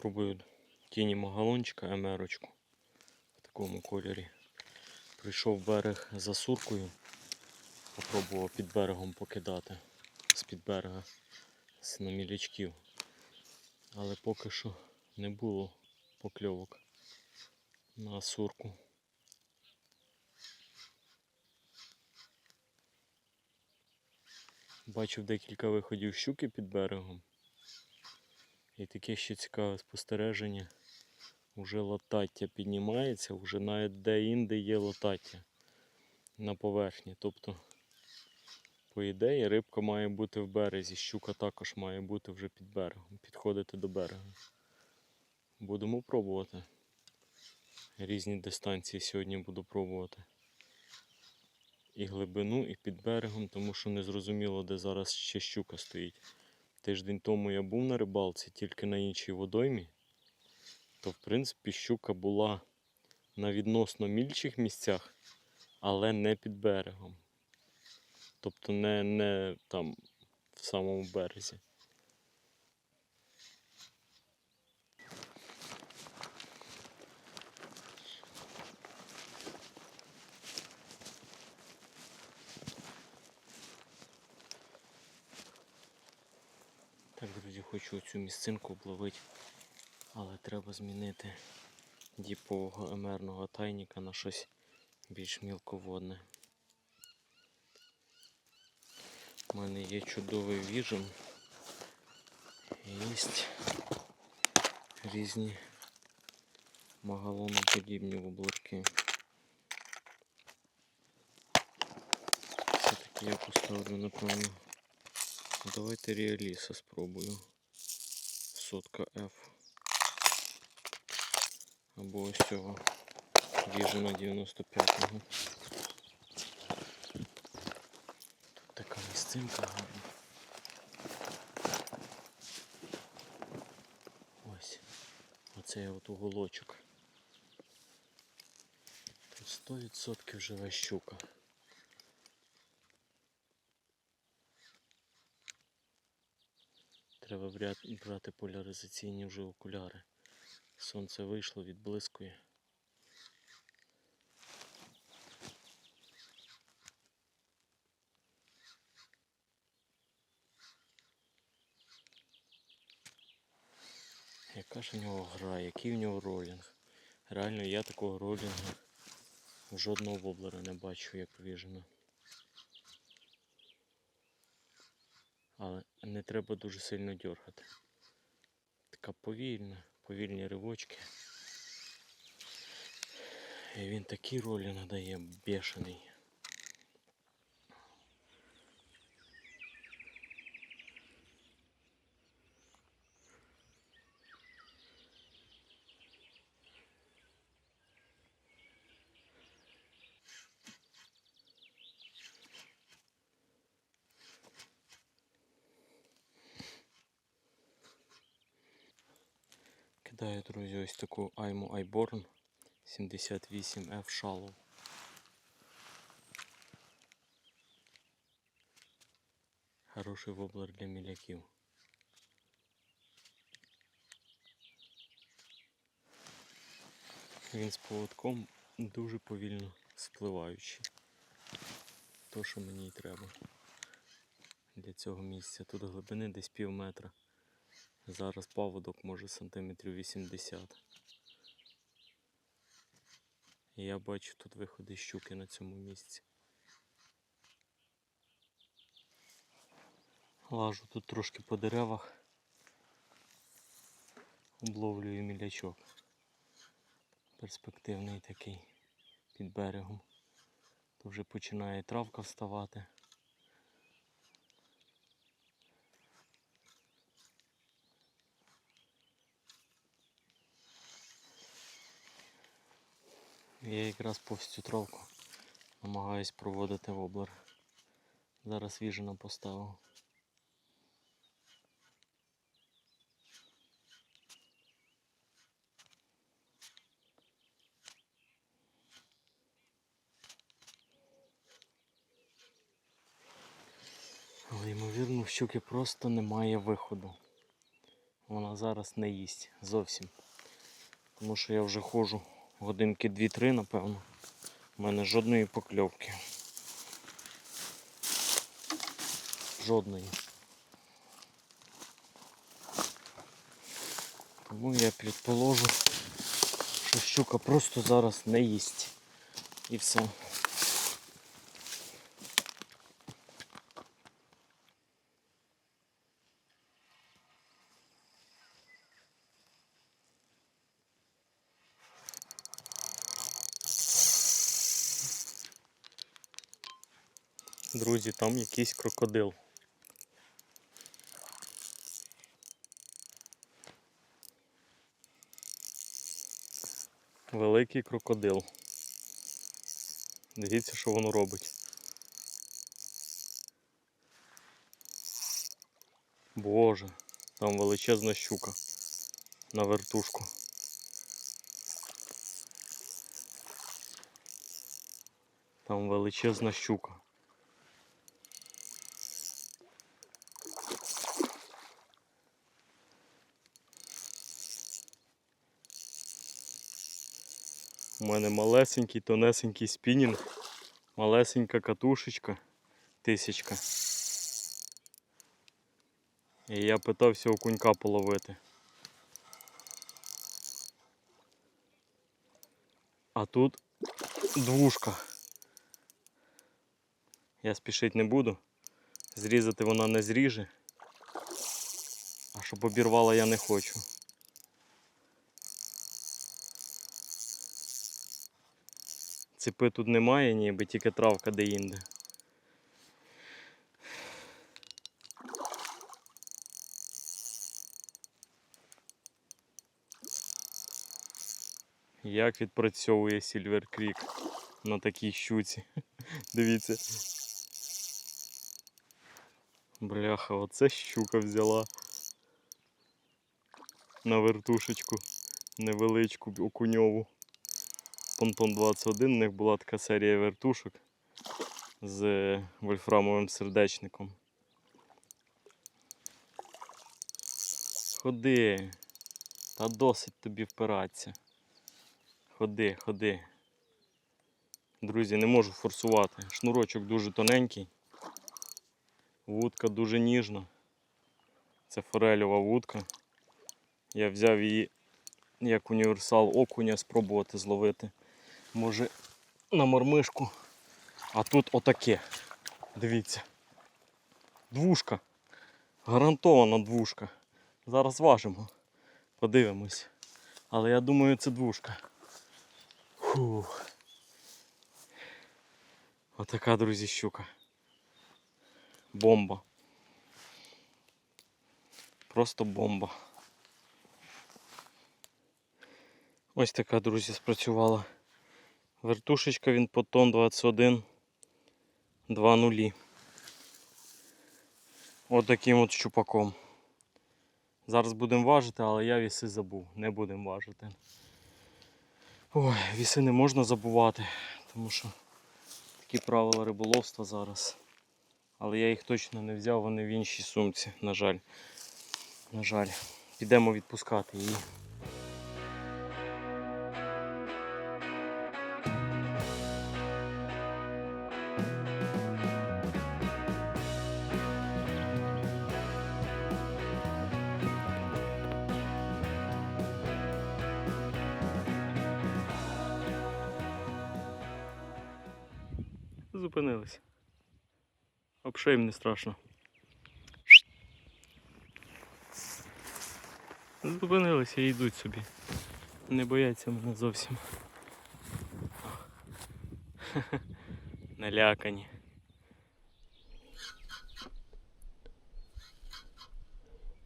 Пробую тіні магалончика емерочку в такому кольорі. Прийшов берег за суркою. Попробував під берегом покидати з-під берега з намілячків. Але поки що не було покльовок на сурку. Бачив декілька виходів щуки під берегом. І таке ще цікаве спостереження. Уже латаття піднімається, вже навіть де-інде є латаття на поверхні. Тобто, по ідеї, рибка має бути в березі, щука також має бути вже під берегом, підходити до берега. Будемо пробувати. Різні дистанції сьогодні буду пробувати. І глибину, і під берегом, тому що не зрозуміло, де зараз ще щука стоїть. Тиждень тому я був на рибалці тільки на іншій водоймі, то в принципі щука була на відносно мільчих місцях, але не під берегом. Тобто не, не там в самому березі. Так, друзі, хочу цю місцинку обловити, але треба змінити діпового емерного тайніка на щось більш мілководне. У мене є чудовий віжен. Є різні магалоноподібні воблерки. Все-таки я поставлю, напевно. Давайте реаліса спробую. Сотка F. Або ось цього Віжена 95-го. Тут така місцинка гарна. Ось. Оцей от уголочок. Тут 100% живе щука. Треба брати, поляризаційні вже окуляри. Сонце вийшло, відблискує. Яка ж у нього гра, який в нього ролінг? Реально я такого ролінгу жодного воблера не бачу, як віжена. Але не треба дуже сильно дергати. Така повільна, повільні ривочки. І він такі ролі надає бешений. Кидаю, друзі, ось таку Айму Айборн 78F Shallow. Хороший воблер для міляків. Він з поводком дуже повільно спливаючий. То, що мені й треба для цього місця. Тут глибини десь пів метра. Зараз паводок може сантиметрів 80. І я бачу тут виходи щуки на цьому місці. Лажу тут трошки по деревах. Обловлюю мілячок. Перспективний такий під берегом. То вже починає травка вставати. Я якраз повз цю травку намагаюсь проводити воблер. Зараз віжена поставив. Але ймовірно в щуки просто немає виходу. вона зараз не їсть зовсім. Тому що я вже ходжу годинки 2-3, напевно. У мене жодної покльовки. Жодної. Тому я предположу, що щука просто зараз не їсть. І все. Друзі, там якийсь крокодил. Великий крокодил. Дивіться, що воно робить. Боже, там величезна щука на вертушку. Там величезна щука. Мене малесенький, тонесенький спінінг, малесенька катушечка, тисячка. І я питався окунька половити. А тут двушка. Я спішити не буду. Зрізати вона не зріже. А щоб обірвала я не хочу. Цепи тут немає, ніби тільки травка де-інде. Як відпрацьовує Сільвер Крік на такій щуці. Дивіться. Бляха, оце щука взяла на вертушечку невеличку окуньову. Понтон 21, у них була така серія вертушок з вольфрамовим сердечником. Ходи, та досить тобі впиратися. Ходи, ходи. Друзі, не можу форсувати. Шнурочок дуже тоненький. Вудка дуже ніжна. Це форельова вудка. Я взяв її як універсал окуня спробувати зловити. Може на мормишку. А тут отаке. Дивіться. Двушка. Гарантована двушка. Зараз важимо. Подивимось. Але я думаю, це двушка. Фух. Отака, друзі, щука. Бомба. Просто бомба. Ось така, друзі, спрацювала. Вертушечка він по тон 21 2 нулі. От от щупаком. Зараз будемо важити, але я віси забув. Не будемо важити. Ой, віси не можна забувати, тому що такі правила риболовства зараз. Але я їх точно не взяв, вони в іншій сумці, на жаль. На жаль. Підемо відпускати її. Зупинились. Обшиєм не страшно. Зупинилися і йдуть собі. Не бояться мене зовсім. Налякані.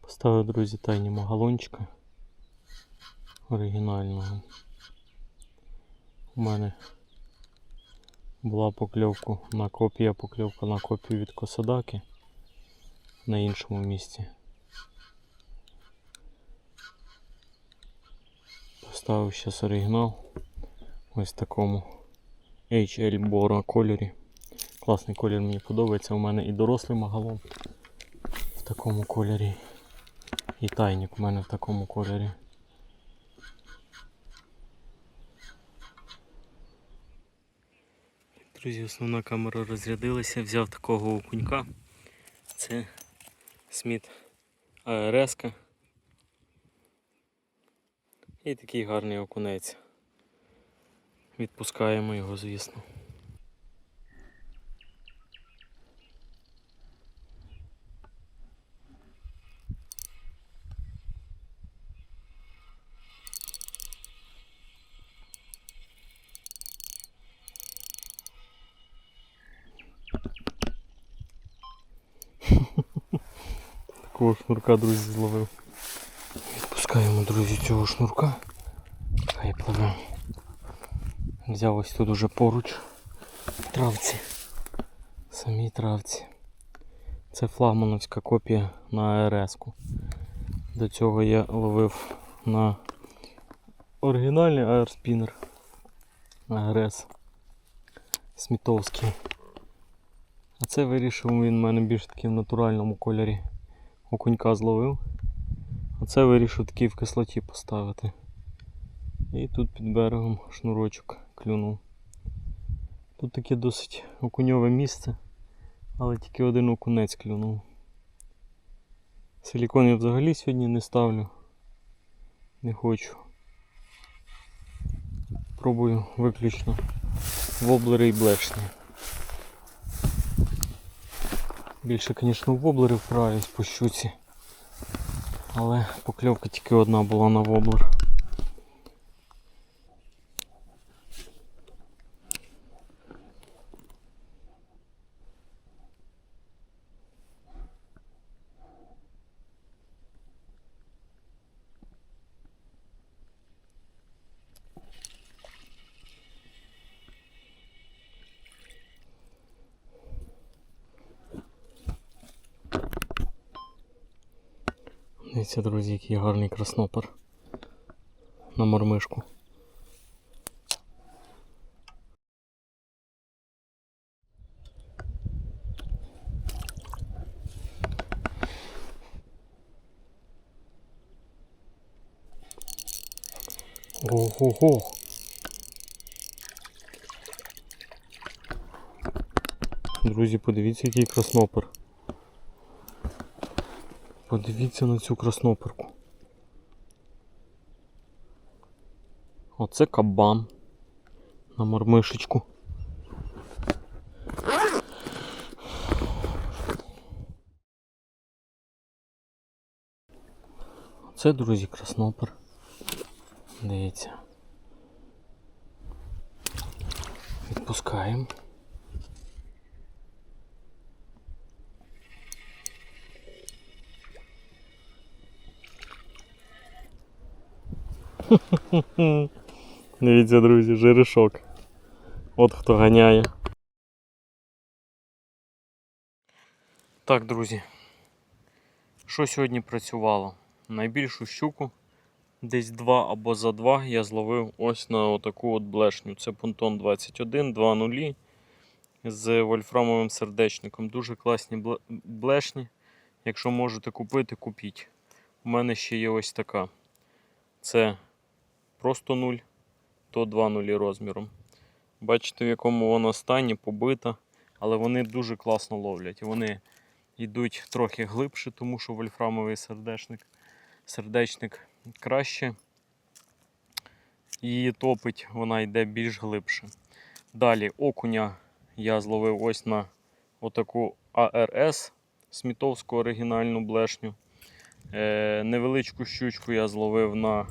Поставив, друзі, тайні магалончика оригінального. У мене була покльовка на копія, покльовка на копію від Косадаки на іншому місці. Поставив зараз оригінал ось в такому HL Bora кольорі. Класний колір мені подобається. У мене і дорослий магалон в такому кольорі. І тайник у мене в такому кольорі. Друзі, основна камера розрядилася, взяв такого окунька. Це Сміт АРС. І такий гарний окунець. Відпускаємо його, звісно. Такого шнурка, друзі, зловив. Відпускаємо, друзі, цього шнурка. Хай пливе. Взяв ось тут уже поруч травці. Самій травці. Це флагмановська копія на АРС-ку. До цього я ловив на оригінальний аерспінер АРС Смітовський. А це вирішив він в мене більш таки в натуральному кольорі. Окунька зловив. А це вирішив такий в кислоті поставити. І тут під берегом шнурочок клюнув. Тут таке досить окуньове місце, але тільки один окунець клюнув. Силікон я взагалі сьогодні не ставлю. Не хочу. Пробую виключно воблери і блешні. Більше, звісно, воблери вправлюсь по щуці. Але покльовка тільки одна була на воблер. Дивіться, друзі, який гарний краснопер на мормишку. Ого-го. Друзі, подивіться, який краснопер. Подивіться на цю красноперку. Оце кабан на мормишечку. Це, друзі, краснопер. Дивіться. Відпускаємо. Дивіться, друзі, жерешок. От хто ганяє. Так, друзі. Що сьогодні працювало? Найбільшу щуку, десь 2 або за 2 я зловив ось на отаку от блешню. Це понтон 21, 2.0 з вольфрамовим сердечником. Дуже класні блешні. Якщо можете купити, купіть. У мене ще є ось така. Це просто 0, то 2 нулі розміром. Бачите, в якому вона стані, побита, але вони дуже класно ловлять. Вони йдуть трохи глибше, тому що вольфрамовий сердечник, сердечник краще її топить, вона йде більш глибше. Далі окуня я зловив ось на отаку АРС смітовську оригінальну блешню. Е, невеличку щучку я зловив на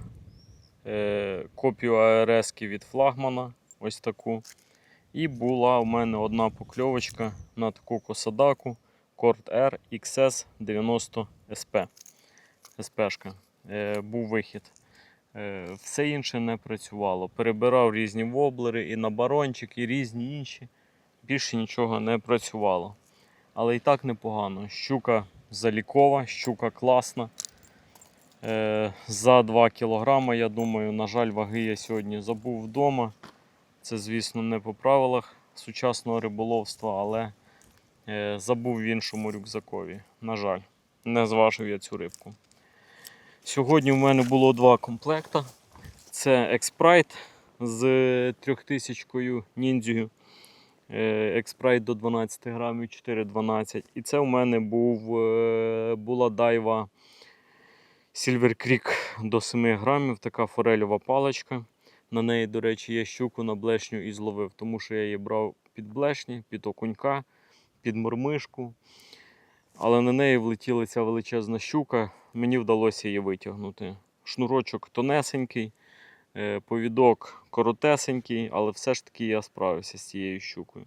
копію АРС від флагмана. Ось таку. І була у мене одна покльовочка на таку косадаку Корт R XS 90 SP. СПшка. Е, був вихід. Е, все інше не працювало. Перебирав різні воблери і на барончик, і різні інші. Більше нічого не працювало. Але і так непогано. Щука залікова, щука класна. Е, за 2 кг, я думаю, на жаль, ваги я сьогодні забув вдома. Це, звісно, не по правилах сучасного риболовства, але е, забув в іншому рюкзакові. На жаль, не зважив я цю рибку. Сьогодні в мене було два комплекта. Це Експрайт з 3000 ніндзею. Експрайт до 12 грамів 4,12. І це у мене був, е, була дайва Silver Creek до 7 грамів, така форельова паличка. На неї, до речі, я щуку на блешню і зловив, тому що я її брав під блешні, під окунька, під мормишку. Але на неї влетіла ця величезна щука, мені вдалося її витягнути. Шнурочок тонесенький, е, повідок коротесенький, але все ж таки я справився з цією щукою.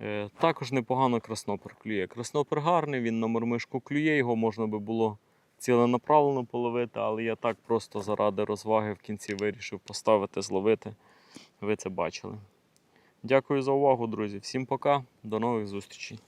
Е, Також непогано краснопер клює. Краснопер гарний, він на мормишку клює, його можна би було ціленаправлено половити, але я так просто заради розваги в кінці вирішив поставити, зловити. Ви це бачили. Дякую за увагу, друзі. Всім пока, до нових зустрічей.